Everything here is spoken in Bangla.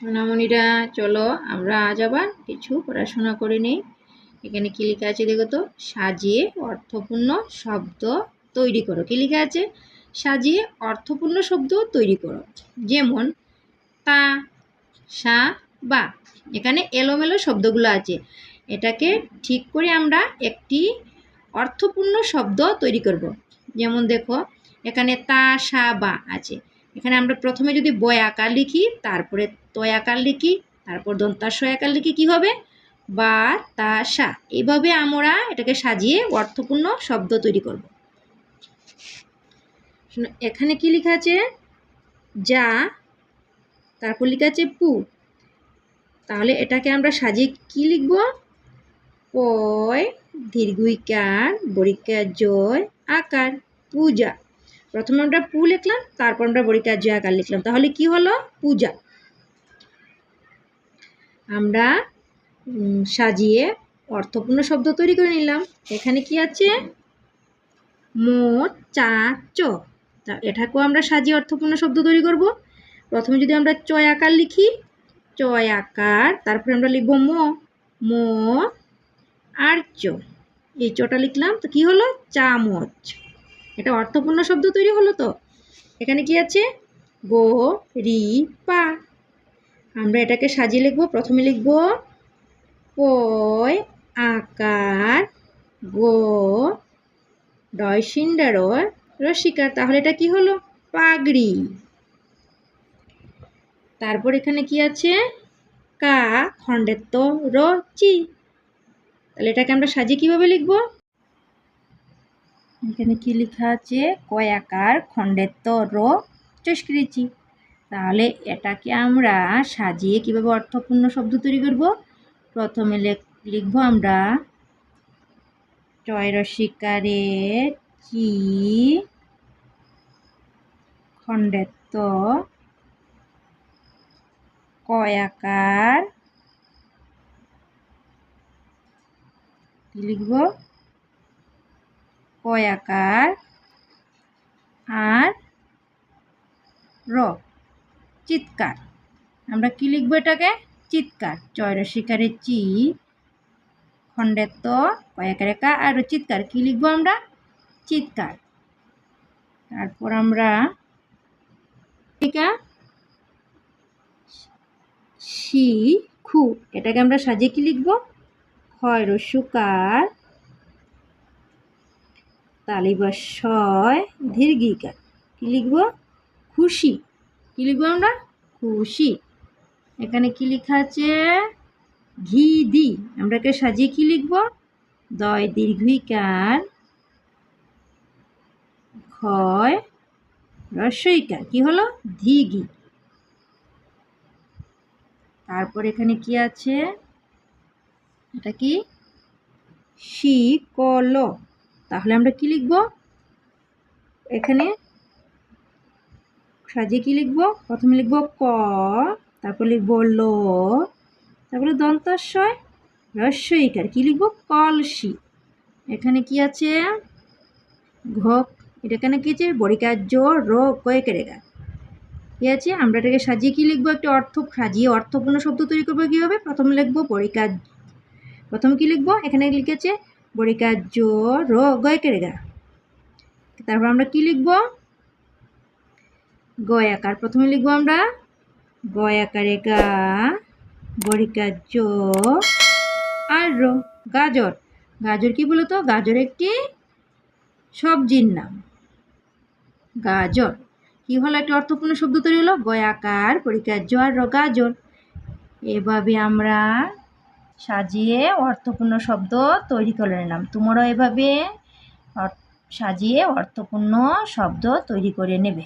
সোনামণিরা, চলো আমরা আজ আবার কিছু পড়াশোনা করে নিই। এখানে কী লেখা আছে দেখো তো? সাজিয়ে অর্থপূর্ণ শব্দ তৈরি করো। কী লেখা আছে? সাজিয়ে অর্থপূর্ণ শব্দ তৈরি করো। যেমন তা, সা, বা। এখানে এলোমেলো শব্দগুলো আছে। এটাকে ঠিক করে আমরা একটি অর্থপূর্ণ শব্দ তৈরি করব। যেমন দেখো, এখানে তা, সা, বা আছে। এখানে আমরা প্রথমে যদি বয় আকার লিখি, তারপরে তয় আকার লিখি, তারপর দন্তাশয় আকার লিখি, কী হবে? বা, তা, সা। এইভাবে আমরা এটাকে সাজিয়ে অর্থপূর্ণ শব্দ তৈরি করব। এখানে কি লেখা আছে? যা, তারপর লেখা আছে পু। তাহলে এটাকে আমরা সাজিয়ে কি লিখব? পয়, দীর্ঘিকার, বরিকার, জয়, আকার, পূজা। প্রথমে আমরা পু লিখলাম, তারপর আমরা বরিকার জয় আকার লিখলাম। তাহলে কি হলো? পূজা। আমরা সাজিয়ে অর্থপূর্ণ শব্দ তৈরি করে নিলাম। এখানে কি আছে? মোট চা চ তা এটাকেও আমরা সাজিয়ে অর্থপূর্ণ শব্দ তৈরি করব। প্রথমে যদি আমরা চয় আকার লিখি, চয় আকার, তারপরে আমরা লিখব ম ম আর চ। এই চটা লিখলাম, তো কি হলো? চামচ। এটা অর্থপূর্ণ শব্দ তৈরি হলো তো? এখানে কি আছে? গো, রি, পা। আমরা এটাকে সাজিয়ে লিখব, প্রথমে লিখব পয় আকার, গো ডয়সিন্ডার রসিকার। তাহলে এটা কি হলো? পাগড়ি। তারপর এখানে কি আছে? কা খণ্ডের তো র চি। তাহলে এটাকে আমরা সাজিয়ে কীভাবে লিখব? এখানে কি লেখা আছে? কয়াকার খণ্ডের তো র চস্কৃচি তাহলে এটাকে আমরা সাজিয়ে কীভাবে অর্থপূর্ণ শব্দ তৈরি করব? প্রথমে লিখব আমরা চয়রসিকারে চি খণ্ডেত্ব কয়াকার লিখব? কয়াকার আর র, চিৎকার। আমরা কি লিখব এটাকে? চিৎকার। চয়র শিকারে চি খণ্ডের তো কয়েক রেখা আর চিৎকার। কি লিখব আমরা? চিৎকার। তারপর আমরা শি, খু। এটাকে আমরা সাজিয়ে কি লিখব? হয় রসুকার তালিবাসয় দীর্ঘিকার কি লিখব? খুশি। কী লিখব আমরা? খুশি। এখানে কি লেখা আছে? ঘি দি। আমরা একে সাজিয়ে কি লিখব? দয় দীর্ঘিকার, ক্ষয় রস্বইকার কি হলো? ধিঘি তারপর এখানে কি আছে? এটা কি? শি শিকল। তাহলে আমরা কি লিখব? এখানে সাজিয়ে কী লিখব? প্রথমে লিখব ক, তারপর লিখব ল, তারপরে দন্তাশয় রস্যইকার, কী লিখব? কলসি। এখানে কি আছে? ঘ এটা এখানে কী আছে? বরিকার জোর র কয়ে কেড়েগা কী আছে? আমরা এটাকে সাজিয়ে কী লিখব? একটা অর্থ সাজিয়ে অর্থপূর্ণ শব্দ তৈরি করব কীভাবে? প্রথমে লিখব বরিকার প্রথমে কী লিখব? এখানে লিখেছে বরিকার জোর র গয়ে কেড়েগা তারপর আমরা কি লিখব? গয়াকার প্রথমে লিখব আমরা গয়াকারে গা বরিকার জো আর রো, গাজর। গাজর কি বলতো? গাজর একটি সবজির নাম। গাজর। কি হলো? একটা অর্থপূর্ণ শব্দ তৈরি হলো। গয়াকার পরিকার্য আর গাজর। এভাবে আমরা সাজিয়ে অর্থপূর্ণ শব্দ তৈরি করে নিলাম। তোমরাও এভাবে সাজিয়ে অর্থপূর্ণ শব্দ তৈরি করে নেবে।